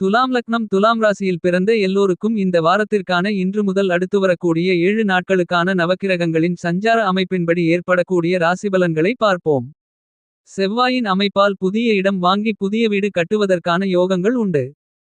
துலாம் லக்னம் துலாம் ராசியில் பிறந்த எல்லோருக்கும் இந்த வாரத்திற்கான இன்று முதல் அடுத்து வரக்கூடிய ஏழு நாட்களுக்கான நவக்கிரகங்களின் சஞ்சார அமைப்பின்படி ஏற்படக்கூடிய ராசிபலன்களை பார்ப்போம். செவ்வாயின் அமைப்பால் புதிய இடம் வாங்கி புதிய வீடு கட்டுவதற்கான யோகங்கள் உண்டு.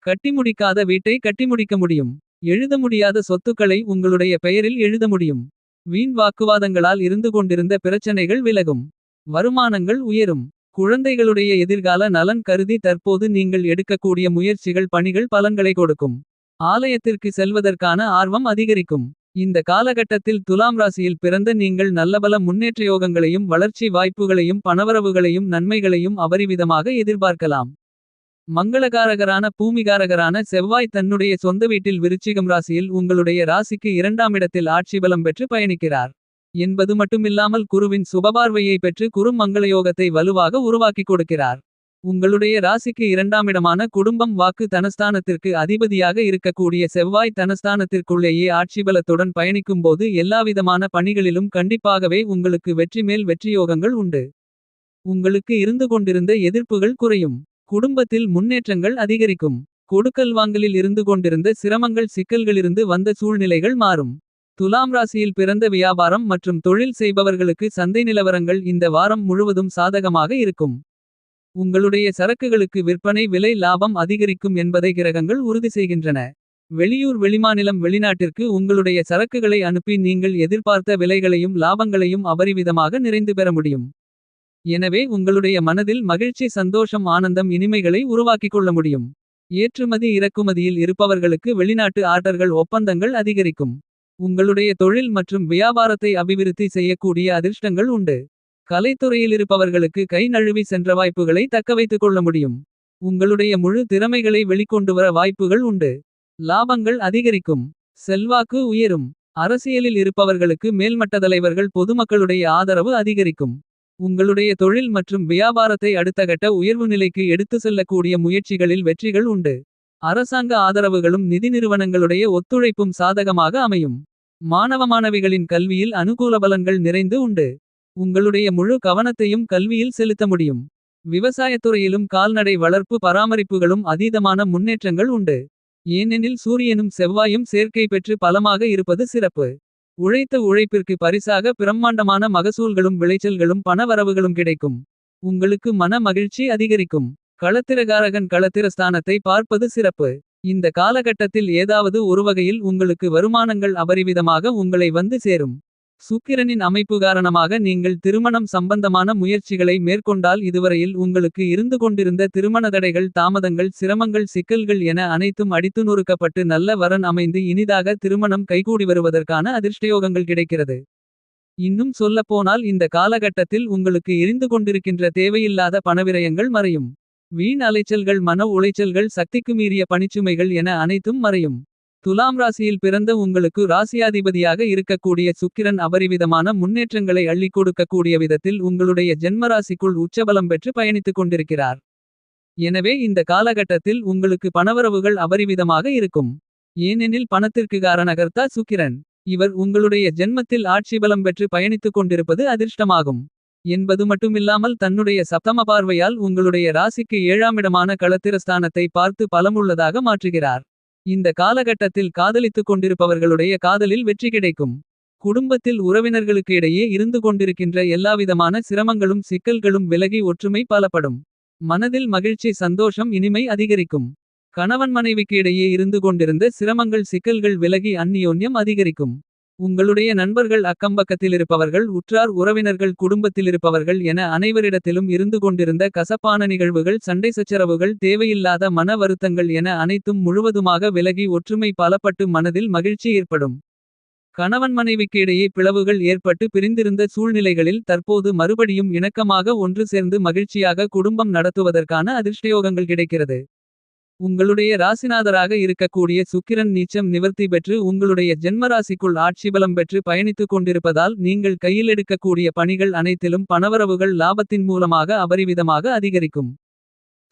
கட்டிமுடிக்காத வீட்டை கட்டிமுடிக்க முடியும். எழுத முடியாத சொத்துக்களை உங்களுடைய பெயரில் எழுத முடியும். வீண் வாக்குவாதங்களால் இருந்து கொண்டிருந்த பிரச்சனைகள் விலகும். வருமானங்கள் உயரும். குழந்தைகளுடைய எதிர்கால நலன் கருதி தற்போது நீங்கள் எடுக்கக்கூடிய முயற்சிகள் பணிகள் பலன்களை கொடுக்கும். ஆலயத்திற்கு செல்வதற்கான ஆர்வம் அதிகரிக்கும். இந்த காலகட்டத்தில் துலாம் ராசியில் பிறந்த நீங்கள் நல்லபல முன்னேற்ற யோகங்களையும் வளர்ச்சி வாய்ப்புகளையும் பணவரவுகளையும் நன்மைகளையும் அபரிவிதமாக எதிர்பார்க்கலாம். மங்களகாரகரான பூமிகாரகரான செவ்வாய் தன்னுடைய சொந்த வீட்டில் விருச்சிகம் ராசியில் உங்களுடைய ராசிக்கு இரண்டாம் இடத்தில் ஆட்சி பலம் பெற்று பயணிக்கிறார். என்பது மட்டுமில்லாமல் குருவின் சுபபார்வையை பெற்று குரு மங்களயோகத்தை வலுவாக உருவாக்கிக் கொடுக்கிறார். உங்களுடைய ராசிக்கு இரண்டாமிடமான குடும்பம் வாக்கு தனஸ்தானத்திற்கு அதிபதியாக இருக்கக்கூடிய செவ்வாய் தனஸ்தானத்திற்குள்ளேயே ஆட்சிபலத்துடன் பயணிக்கும்போது எல்லாவிதமான பணிகளிலும் கண்டிப்பாகவே உங்களுக்கு வெற்றி மேல் வெற்றியோகங்கள் உண்டு. உங்களுக்கு இருந்து கொண்டிருந்த எதிர்ப்புகள் குறையும். குடும்பத்தில் முன்னேற்றங்கள் அதிகரிக்கும். கொடுக்கல் வாங்கலில் இருந்து கொண்டிருந்த சிரமங்கள் சிக்கல்களிலிருந்து வந்த சூழ்நிலைகள் மாறும். துலாம் ராசியில் பிறந்த வியாபாரம் மற்றும் தொழில் செய்பவர்களுக்கு சந்தை நிலவரங்கள் இந்த வாரம் முழுவதும் சாதகமாக இருக்கும். உங்களுடைய சரக்குகளுக்கு விற்பனை விலை லாபம் அதிகரிக்கும் என்பதை கிரகங்கள் உறுதி செய்கின்றன. வெளியூர் வெளிமாநிலம் வெளிநாட்டிற்கு உங்களுடைய சரக்குகளை அனுப்பி நீங்கள் எதிர்பார்த்த விலைகளையும் லாபங்களையும் அபரிவிதமாக நிறைந்து பெற முடியும். எனவே உங்களுடைய மனதில் மகிழ்ச்சி சந்தோஷம் ஆனந்தம் இனிமைகளை உருவாக்கிக் கொள்ள முடியும். ஏற்றுமதி இறக்குமதியில் இருப்பவர்களுக்கு வெளிநாட்டு ஆர்டர்கள் ஒப்பந்தங்கள் அதிகரிக்கும். உங்களுடைய தொழில் மற்றும் வியாபாரத்தை அபிவிருத்தி செய்யக்கூடிய அதிர்ஷ்டங்கள் உண்டு. கலைத்துறையில் இருப்பவர்களுக்கு கை நழுவி சென்ற வாய்ப்புகளை தக்கவைத்துக் கொள்ள முடியும். உங்களுடைய முழு திறமைகளை வெளிக்கொண்டு வர வாய்ப்புகள் உண்டு. லாபங்கள் அதிகரிக்கும் செல்வாக்கு உயரும். அரசியலில் இருப்பவர்களுக்கு மேல்மட்ட தலைவர்கள் பொதுமக்களுடைய ஆதரவு அதிகரிக்கும். உங்களுடைய தொழில் மற்றும் வியாபாரத்தை அடுத்த கட்ட உயர்வு நிலைக்கு எடுத்து செல்லக்கூடிய முயற்சிகளில் வெற்றிகள் உண்டு. அரசாங்க ஆதரவுகளும் நிதி நிறுவனங்களுடைய ஒத்துழைப்பும் சாதகமாக அமையும். மாணவ மாணவிகளின் கல்வியில் அனுகூல பலன்கள் நிறைந்து உண்டு. உங்களுடைய முழு கவனத்தையும் கல்வியில் செலுத்த முடியும். விவசாயத்துறையிலும் கால்நடை வளர்ப்பு பராமரிப்புகளும் அதீதமான முன்னேற்றங்கள் உண்டு. ஏனெனில் சூரியனும் செவ்வாயும் சேர்க்கை பெற்று பலமாக இருப்பது சிறப்பு. உழைத்த உழைப்பிற்கு பரிசாக பிரம்மாண்டமான மகசூல்களும் விளைச்சல்களும் பணவரவுகளும் கிடைக்கும். உங்களுக்கு மன மகிழ்ச்சி அதிகரிக்கும். களத்திரகாரகன் களத்திரஸ்தானத்தை பார்ப்பது சிறப்பு. இந்த காலகட்டத்தில் ஏதாவது ஒருவகையில் உங்களுக்கு வருமானங்கள் அபரிவிதமாக உங்களை வந்து சேரும். சுக்கிரனின் அமைப்பு காரணமாக நீங்கள் திருமணம் சம்பந்தமான முயற்சிகளை மேற்கொண்டால் இதுவரையில் உங்களுக்கு இருந்து கொண்டிருந்த திருமண தடைகள் தாமதங்கள் சிரமங்கள் சிக்கல்கள் என அனைத்தும் அடித்து நொறுக்கப்பட்டு நல்ல வரன் அமைந்து இனிதாக திருமணம் கைகூடி வருவதற்கான அதிர்ஷ்டயோகங்கள் கிடைக்கிறது. இன்னும் சொல்லப்போனால் இந்த காலகட்டத்தில் உங்களுக்கு எரிந்து கொண்டிருக்கின்ற தேவையில்லாத பணவிரயங்கள் மறையும். வீண் அலைச்சல்கள் மன உளைச்சல்கள் சக்திக்கு மீறிய பணிச்சுமைகள் என அனைத்தும் மறையும். துலாம் ராசியில் பிறந்த உங்களுக்கு ராசியாதிபதியாக இருக்கக்கூடிய சுக்கிரன் அபரிவிதமான முன்னேற்றங்களை அள்ளிக் கொடுக்கக்கூடிய விதத்தில் உங்களுடைய ஜென்மராசிக்குள் உச்சபலம் பெற்று பயணித்துக் கொண்டிருக்கிறார். எனவே இந்த காலகட்டத்தில் உங்களுக்கு பணவரவுகள் அபரிவிதமாக இருக்கும். ஏனெனில் பணத்திற்கு காரணகர்த்தா சுக்கிரன். இவர் உங்களுடைய ஜென்மத்தில் ஆட்சிபலம் பெற்று பயணித்துக் கொண்டிருப்பது அதிர்ஷ்டமாகும். என்பது மட்டுமில்லாமல் தன்னுடைய சப்தம பார்வையால் உங்களுடைய ராசிக்கு ஏழாமிடமான களத்திரஸ்தானத்தை பார்த்து பலமுள்ளதாக மாற்றுகிறார். இந்த காலகட்டத்தில் காதலித்துக் கொண்டிருப்பவர்களுடைய காதலில் வெற்றி கிடைக்கும். குடும்பத்தில் உறவினர்களுக்கு இடையே இருந்து கொண்டிருக்கின்ற எல்லாவிதமான சிரமங்களும் சிக்கல்களும் விலகி ஒற்றுமை பலப்படும். மனதில் மகிழ்ச்சி சந்தோஷம் இனிமை அதிகரிக்கும். கணவன் மனைவிக்கு இடையே இருந்து கொண்டிருந்த சிரமங்கள் சிக்கல்கள் விலகி அந்நியோன்யம் அதிகரிக்கும். உங்களுடைய நண்பர்கள் அக்கம்பக்கத்திலிருப்பவர்கள் உற்றார் உறவினர்கள் குடும்பத்தில் இருப்பவர்கள் என அனைவரிடத்திலும் இருந்து கொண்டிருந்த கசப்பான நிகழ்வுகள் சண்டை சச்சரவுகள் தேவையில்லாத மன வருத்தங்கள் என அனைத்தும் முழுவதுமாக விலகி ஒற்றுமை பலப்பட்டு மனதில் மகிழ்ச்சி ஏற்படும். கணவன் மனைவிக்கு இடையே பிளவுகள் ஏற்பட்டு பிரிந்திருந்த சூழ்நிலைகளில் தற்போது மறுபடியும் இணக்கமாக ஒன்று சேர்ந்து மகிழ்ச்சியாக குடும்பம் நடத்துவதற்கான அதிர்ஷ்டயோகங்கள் கிடைக்கிறது. உங்களுடைய ராசிநாதராக இருக்கக்கூடிய சுக்கிரன் நீச்சம் நிவர்த்தி பெற்று உங்களுடைய ஜென்மராசிக்குள் ஆட்சிபலம் பெற்று பயணித்துக் கொண்டிருப்பதால் நீங்கள் கையில் எடுக்கக்கூடிய பணிகள் அனைத்திலும் பணவரவுகள் லாபத்தின் மூலமாக அபரிவிதமாக அதிகரிக்கும்.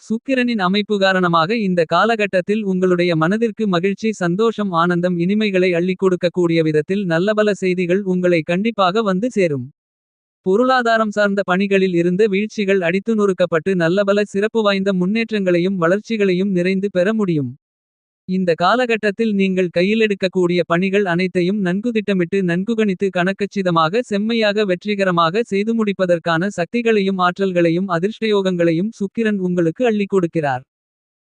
சுக்கிரனின் அமைப்பு காரணமாக இந்த காலகட்டத்தில் உங்களுடைய மனதிற்கு மகிழ்ச்சி சந்தோஷம் ஆனந்தம் இனிமைகளை அள்ளிக் கொடுக்கக்கூடிய விதத்தில் நல்லபல செய்திகள் உங்களை கண்டிப்பாக வந்து சேரும். பொருளாதாரம் சார்ந்த பணிகளில் இருந்த வீழ்ச்சிகள் அடித்து நொறுக்கப்பட்டு நல்லபல சிறப்பு வாய்ந்த முன்னேற்றங்களையும் வளர்ச்சிகளையும் நிறைந்து பெற முடியும். இந்த காலகட்டத்தில் நீங்கள் கையிலெடுக்கக்கூடிய பணிகள் அனைத்தையும் நன்கு திட்டமிட்டு நன்குகணித்து கணக்கச்சிதமாக செம்மையாக வெற்றிகரமாக செய்து முடிப்பதற்கான சக்திகளையும் ஆற்றல்களையும் அதிர்ஷ்டயோகங்களையும் சுக்கிரன் உங்களுக்கு அள்ளிக் கொடுக்கிறார்.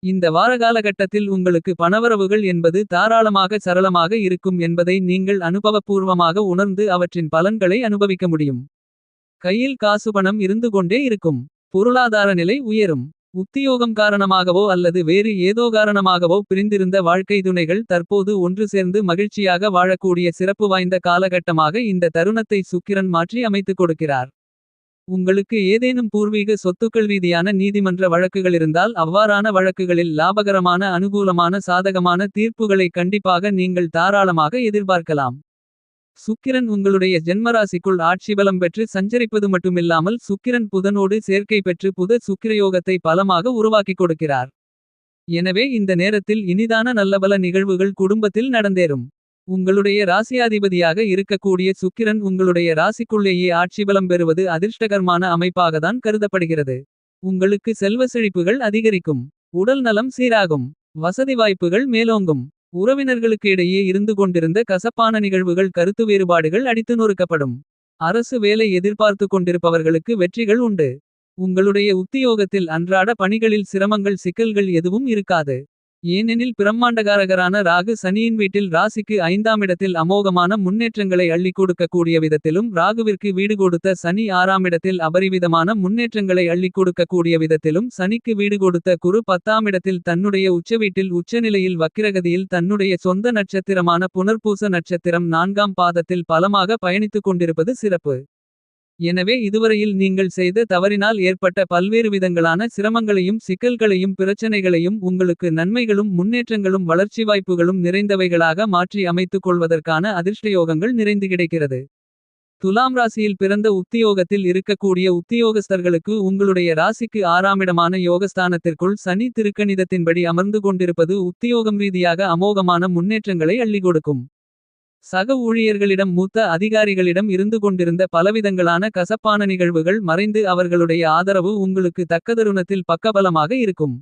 இந்த வாரகாலகட்டத்தில் உங்களுக்கு பணவரவுகள் என்பது தாராளமாக சரளமாக இருக்கும் என்பதை நீங்கள் அனுபவபூர்வமாக உணர்ந்து அவற்றின் பலன்களை அனுபவிக்க முடியும். கையில் காசுபணம் இருந்து கொண்டே இருக்கும். பொருளாதார நிலை உயரும். உத்தியோகம் காரணமாகவோ அல்லது வேறு ஏதோ காரணமாகவோ பிரிந்திருந்த வாழ்க்கை துணைகள் தற்போது ஒன்று சேர்ந்து மகிழ்ச்சியாக வாழக்கூடிய சிறப்பு வாய்ந்த காலகட்டமாக இந்த தருணத்தை சுக்கிரன் மாற்றி அமைத்துக் கொடுக்கிறார். உங்களுக்கு ஏதேனும் பூர்வீக சொத்துக்கள் ரீதியான நீதிமன்ற வழக்குகள் இருந்தால் அவ்வாறான வழக்குகளில் லாபகரமான அனுகூலமான சாதகமான தீர்ப்புகளை கண்டிப்பாக நீங்கள் தாராளமாக எதிர்பார்க்கலாம். சுக்கிரன் உங்களுடைய ஜென்மராசிக்குள் ஆட்சிபலம் பெற்று சஞ்சரிப்பது மட்டுமில்லாமல் சுக்கிரன் புதனோடு சேர்க்கை பெற்று புத சுக்கிரயோகத்தை பலமாக உருவாக்கிக் கொடுக்கிறார். எனவே இந்த நேரத்தில் இனிதான நல்லபல நிகழ்வுகள் குடும்பத்தில் நடந்தேறும். உங்களுடைய ராசியாதிபதியாக இருக்கக்கூடிய சுக்கிரன் உங்களுடைய ராசிக்குள்ளேயே ஆட்சிபலம் பெறுவது அதிர்ஷ்டகரமான அமைப்பாகத்தான் கருதப்படுகிறது. உங்களுக்கு செல்வ செழிப்புகள் அதிகரிக்கும். உடல் நலம் சீராகும். வசதி வாய்ப்புகள் மேலோங்கும். உறவினர்களுக்கு இடையே இருந்து கொண்டிருந்த கசப்பான நிகழ்வுகள் கருத்து வேறுபாடுகள் அடித்து நொறுக்கப்படும். அரசு வேலை எதிர்பார்த்து கொண்டிருப்பவர்களுக்கு வெற்றிகள் உண்டு. உங்களுடைய உத்தியோகத்தில் அன்றாட பணிகளில் சிரமங்கள் சிக்கல்கள் எதுவும் இருக்காது. ஏனெனில் பிரம்மாண்டகாரகரான ராகு சனியின் வீட்டில் ராசிக்கு ஐந்தாமிடத்தில் அமோகமான முன்னேற்றங்களை அள்ளி கொடுக்கக்கூடிய விதத்திலும் ராகுவிற்கு வீடு கொடுத்த சனி ஆறாமிடத்தில் அபரிவிதமான முன்னேற்றங்களை அள்ளி கொடுக்கக்கூடிய விதத்திலும் சனிக்கு வீடு கொடுத்த குரு பத்தாமிடத்தில் தன்னுடைய உச்சவீட்டில் உச்சநிலையில் வக்கிரகதியில் தன்னுடைய சொந்த நட்சத்திரமான புனர்பூச நட்சத்திரம் நான்காம் பாதத்தில் பலமாக பயணித்துக் கொண்டிருப்பது சிறப்பு. எனவே இதுவரையில் நீங்கள் செய்த தவறினால் ஏற்பட்ட பல்வேறு விதங்களான சிரமங்களையும் சிக்கல்களையும் பிரச்சனைகளையும் உங்களுக்கு நன்மைகளும் முன்னேற்றங்களும் வளர்ச்சி வாய்ப்புகளும் நிறைந்தவைகளாக மாற்றி அமைத்துக் கொள்வதற்கான அதிர்ஷ்டயோகங்கள் நிறைந்து கிடைக்கிறது. துலாம் ராசியில் பிறந்த உத்தியோகத்தில் இருக்கக்கூடிய உத்தியோகஸ்தர்களுக்கு உங்களுடைய ராசிக்கு ஆறாமிடமான யோகஸ்தானத்திற்குள் சனி திருக்கணிதத்தின்படி அமர்ந்து கொண்டிருப்பது உத்தியோகம் ரீதியாக அமோகமான முன்னேற்றங்களை அள்ளி கொடுக்கும். சக ஊழியர்களிடம் மூத்த அதிகாரிகளிடம் இருந்து கொண்டிருந்த பலவிதங்களான கசப்பான நிகழ்வுகள் மறைந்து அவர்களுடைய ஆதரவு உங்களுக்கு தக்கதருணத்தில் பக்கபலமாக இருக்கும்.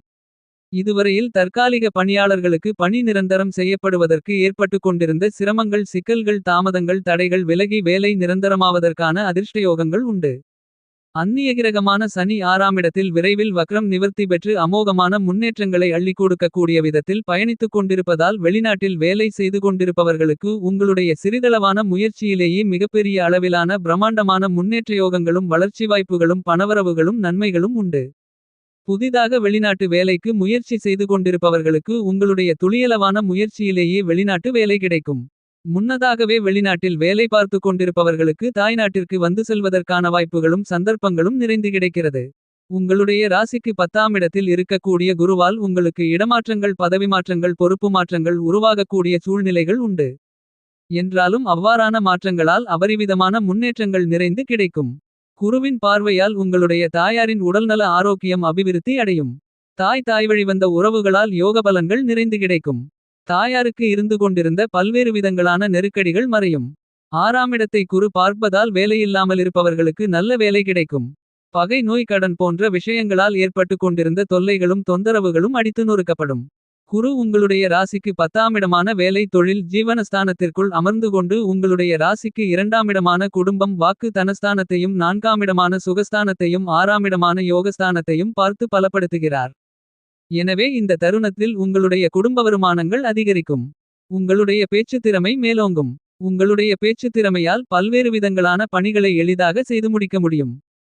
இதுவரையில் தற்காலிக பணியாளர்களுக்கு பணி நிரந்தரம் செய்யப்படுவதற்கு ஏற்பட்டு கொண்டிருந்த சிரமங்கள் சிக்கல்கள் தாமதங்கள் தடைகள் விலகி வேலை நிரந்தரமாவதற்கான அதிர்ஷ்டயோகங்கள் உண்டு. அந்நிய கிரகமான சனி ஆறாமிடத்தில் விரைவில் வக்ரம் நிவர்த்தி பெற்று அமோகமான முன்னேற்றங்களை அள்ளி கொடுக்கக்கூடிய விதத்தில் பயணித்துக் கொண்டிருப்பதால் வெளிநாட்டில் வேலை செய்து கொண்டிருப்பவர்களுக்கு உங்களுடைய சிறிதளவான முயற்சியிலேயே மிகப்பெரிய அளவிலான பிரம்மாண்டமான முன்னேற்றயோகங்களும் வளர்ச்சி வாய்ப்புகளும் பணவரவுகளும் நன்மைகளும் உண்டு. புதிதாக வெளிநாட்டு வேலைக்கு முயற்சி செய்து கொண்டிருப்பவர்களுக்கு உங்களுடைய துளியளவான முயற்சியிலேயே வெளிநாட்டு வேலை கிடைக்கும். முன்னதாகவே வெளிநாட்டில் வேலை பார்த்து கொண்டிருப்பவர்களுக்கு தாய்நாட்டிற்கு வந்து செல்வதற்கான வாய்ப்புகளும் சந்தர்ப்பங்களும் நிறைந்து கிடைக்கிறது. உங்களுடைய ராசிக்கு பத்தாமிடத்தில் இருக்கக்கூடிய குருவால் உங்களுக்கு இடமாற்றங்கள் பதவி மாற்றங்கள் பொறுப்பு மாற்றங்கள் உருவாகக்கூடிய சூழ்நிலைகள் உண்டு. என்றாலும் அவ்வாறான மாற்றங்களால் அபரிவிதமான முன்னேற்றங்கள் நிறைந்து கிடைக்கும். குருவின் பார்வையால் உங்களுடைய தாயாரின் உடல்நல ஆரோக்கியம் அபிவிருத்தி அடையும். தாய் தாய் வந்த உறவுகளால் யோக பலன்கள் நிறைந்து கிடைக்கும். தாயாருக்கு இருந்து கொண்டிருந்த பல்வேறு விதங்களான நெருக்கடிகள் மறையும். ஆறாமிடத்தை குரு பார்ப்பதால் வேலையில்லாமலிருப்பவர்களுக்கு நல்ல வேலை கிடைக்கும். பகை நோய் கடன் போன்ற விஷயங்களால் ஏற்பட்டு கொண்டிருந்த தொல்லைகளும் தொந்தரவுகளும் அடித்து நொறுக்கப்படும். குரு உங்களுடைய ராசிக்கு பத்தாமிடமான வேலை தொழில் ஜீவனஸ்தானத்திற்குள் அமர்ந்து கொண்டு உங்களுடைய ராசிக்கு இரண்டாமிடமான குடும்பம் வாக்கு தனஸ்தானத்தையும் நான்காமிடமான சுகஸ்தானத்தையும் ஆறாமிடமான யோகஸ்தானத்தையும் பார்த்து பலப்படுத்துகிறார். எனவே இந்த தருணத்தில் உங்களுடைய குடும்ப வருமானங்கள் அதிகரிக்கும். உங்களுடைய பேச்சு திறமை மேலோங்கும். உங்களுடைய பேச்சு திறமையால் பல்வேறு விதங்களான பணிகளை எளிதாக செய்து முடிக்க முடியும்.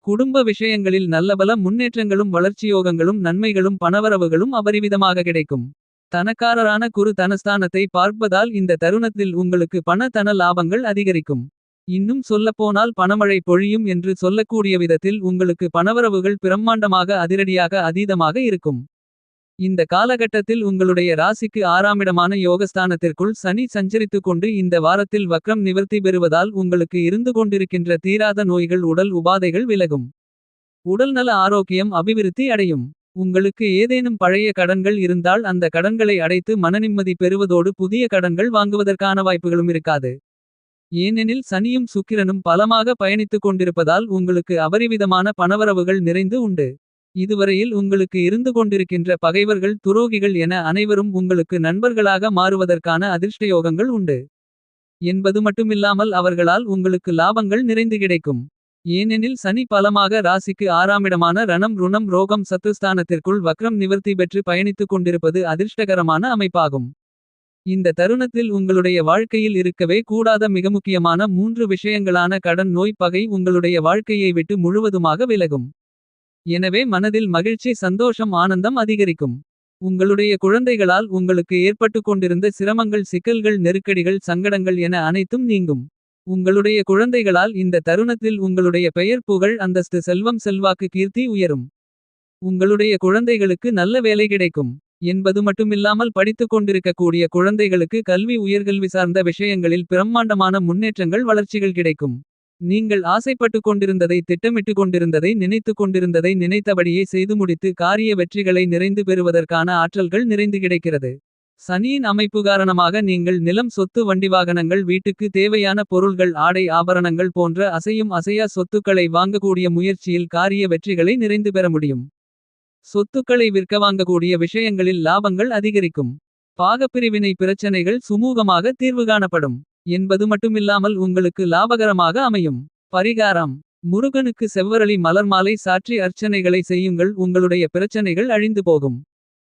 குடும்ப விஷயங்களில் நல்லபல முன்னேற்றங்களும் வளர்ச்சியோகங்களும் நன்மைகளும் பணவரவுகளும் அபரிவிதமாக கிடைக்கும். தனக்காரரான குரு தனஸ்தானத்தை பார்ப்பதால் இந்த தருணத்தில் உங்களுக்கு பண தன லாபங்கள் அதிகரிக்கும். இன்னும் சொல்லப்போனால் பணமழை பொழியும் என்று சொல்லக்கூடிய விதத்தில் உங்களுக்கு பணவரவுகள் பிரம்மாண்டமாக அதிரடியாக அதீதமாக இருக்கும். இந்த காலகட்டத்தில் உங்களுடைய ராசிக்கு ஆறாமிடமான யோகஸ்தானத்திற்குள் சனி சஞ்சரித்துக் கொண்டு இந்த வாரத்தில் வக்ரம் நிவர்த்தி பெறுவதால் உங்களுக்கு இருந்து கொண்டிருக்கின்ற தீராத நோய்கள் உடல் உபாதைகள் விலகும். உடல்நல ஆரோக்கியம் அபிவிருத்தி அடையும். உங்களுக்கு ஏதேனும் பழைய கடன்கள் இருந்தால் அந்த கடன்களை அடைத்து மனநிம்மதி பெறுவதோடு புதிய கடன்கள் வாங்குவதற்கான வாய்ப்புகளும் இருக்காது. ஏனெனில் சனியும் சுக்கிரனும் பலமாக பயணித்துக் கொண்டிருப்பதால் உங்களுக்கு அபரிவிதமான பணவரவுகள் நிறைந்து உண்டு. இதுவரையில் உங்களுக்கு இருந்து கொண்டிருக்கின்ற பகைவர்கள் துரோகிகள் என அனைவரும் உங்களுக்கு நண்பர்களாக மாறுவதற்கான அதிர்ஷ்டயோகங்கள் உண்டு. என்பது மட்டுமில்லாமல் அவர்களால் உங்களுக்கு லாபங்கள் நிறைந்து கிடைக்கும். ஏனெனில் சனி பலமாக ராசிக்கு ஆறாமிடமான ரணம் ருணம் ரோகம் சத்துஸ்தானத்திற்குள் வக்ரம் நிவர்த்தி பெற்று பயணித்துக் கொண்டிருப்பது அதிர்ஷ்டகரமான அமைப்பாகும். இந்த தருணத்தில் உங்களுடைய வாழ்க்கையில் இருக்கவே கூடாத மிக முக்கியமான மூன்று விஷயங்களான கடன் நோய் பகை உங்களுடைய வாழ்க்கையை விட்டு முழுவதுமாக விலகும். எனவே மனதில் மகிழ்ச்சி சந்தோஷம் ஆனந்தம் அதிகரிக்கும். உங்களுடைய குழந்தைகளால் உங்களுக்கு ஏற்பட்டுக் கொண்டிருந்த சிரமங்கள் சிக்கல்கள் நெருக்கடிகள் சங்கடங்கள் என அனைத்தும் நீங்கும். உங்களுடைய குழந்தைகளால் இந்த தருணத்தில் உங்களுடைய பெயர் புகழ் அந்தஸ்து செல்வம் செல்வாக்கு கீர்த்தி உயரும். உங்களுடைய குழந்தைகளுக்கு நல்ல வேலை கிடைக்கும். என்பது மட்டுமில்லாமல் படித்துக் கொண்டிருக்கக்கூடிய குழந்தைகளுக்கு கல்வி உயர்கல்வி சார்ந்த விஷயங்களில் பிரம்மாண்டமான முன்னேற்றங்கள் வளர்ச்சிகள் கிடைக்கும். நீங்கள் ஆசைப்பட்டுக் கொண்டிருந்ததை திட்டமிட்டுக் கொண்டிருந்ததை நினைத்துக் கொண்டிருந்ததை நினைத்தபடியே செய்து முடித்து காரிய வெற்றிகளை நிறைந்து பெறுவதற்கான ஆற்றல்கள் நிறைந்து கிடைக்கிறது. சனியின் அமைப்பு காரணமாக நீங்கள் நிலம் சொத்து வண்டி வாகனங்கள் வீட்டுக்கு தேவையான பொருள்கள் ஆடை ஆபரணங்கள் போன்ற அசையும் அசையா சொத்துக்களை வாங்கக்கூடிய முயற்சியில் காரிய வெற்றிகளை நிறைந்து பெற முடியும். சொத்துக்களை விற்க வாங்கக்கூடிய விஷயங்களில் லாபங்கள் அதிகரிக்கும். பாகப்பிரிவினை பிரச்சனைகள் சுமூகமாக தீர்வு காணப்படும். என்பது மட்டுமில்லாமல் உங்களுக்கு லாபகரமாக அமையும். பரிகாரம் முருகனுக்கு செவ்வரளி மலர் மாலை சாற்றி அர்ச்சனைகளை செய்யுங்கள் உங்களுடைய பிரச்சனைகள் அழிந்து போகும்.